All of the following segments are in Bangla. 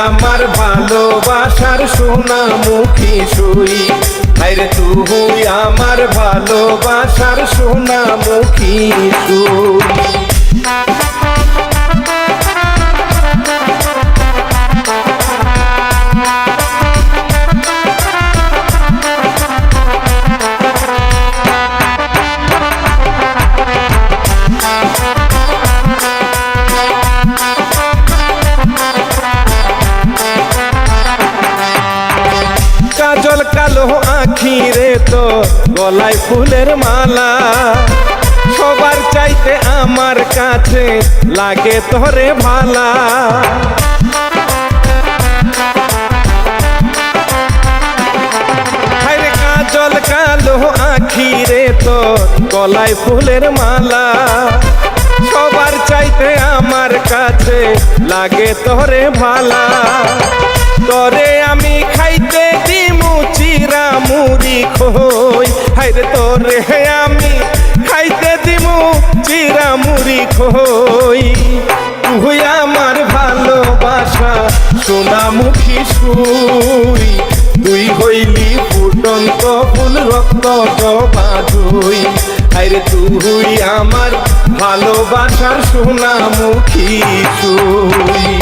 আমার ভালোবাসার সোনা মুখী সুই আরে তুই আমার ভালোবাসার সোনা মুখী সুই আখি রে তো, গলায় ফুলের মালা। সবার চাইতে আমার কাছে লাগে তোরে ভালা। কাজল কালো আখি রে তো, গলায় ফুলের মালা। সবার চাইতে আমার কাছে লাগে তোরে ভালা। তরে আমি খাইতে চিরা মুড়ি খই। হাইরে তোরে আমি খাইতে দিমু চিরা মুড়ি খই। তুই আমার ভালোবাসা, সোনামুখী সুই। তুই হইলি ফুটন্ত ফুল, রক্ত বাজুই আরে তুই আমার ভালোবাসার সোনামুখী সুই।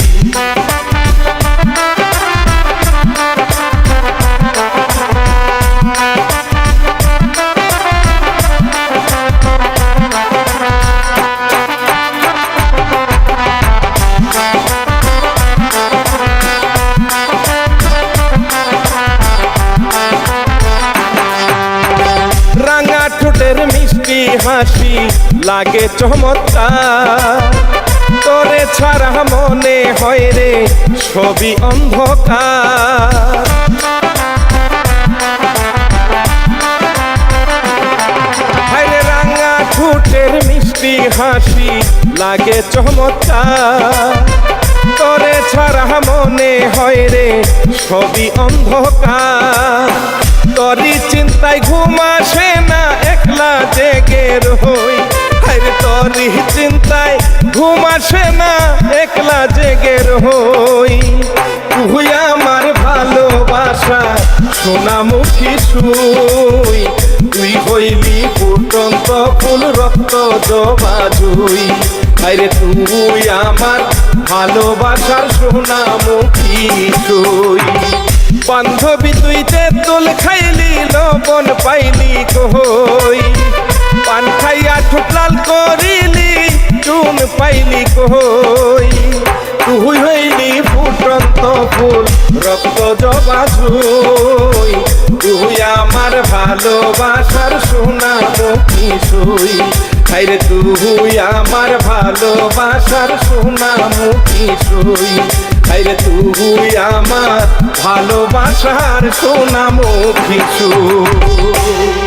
হাসি লাগে চমৎকার। তোরে ছাড়া মনে হয় রে ছবি অন্ধকার। রাঙা মিষ্টি হাসি লাগে চমৎকার। তোরে ছাড়া মনে হয় রে ছবি অন্ধকার। তোরই চিন্তায় ঘুম আসে না, একলা জেগে রই। আরে তোরই চিন্তায় ঘুম আসে না, একলা জেগে রই। তুই আমার ভালোবাসা, সোনামুখী সুই। তুই হইলি ফুটন্ত ফুল, রক্ত জবাজুই আরে তুই আমার ভালোবাসার সোনামুখী সুই। বান্ধবী তুই তেঁতুল খাইলি, লবণ পাইলি কহই পান খাইয়া ঠুকলাল করিলি, চুন পাইলি কহই তুই হইলি ফুটন্ত ফুল, রক্ত জবাঝুই তুই আমার ভালোবাসার সোনা সুই খাইরে তুই? আমার ভালোবাসার সোনা মুখি সুই খাইরে তুই? আমার ভালোবাসার সোনা মুখি সুই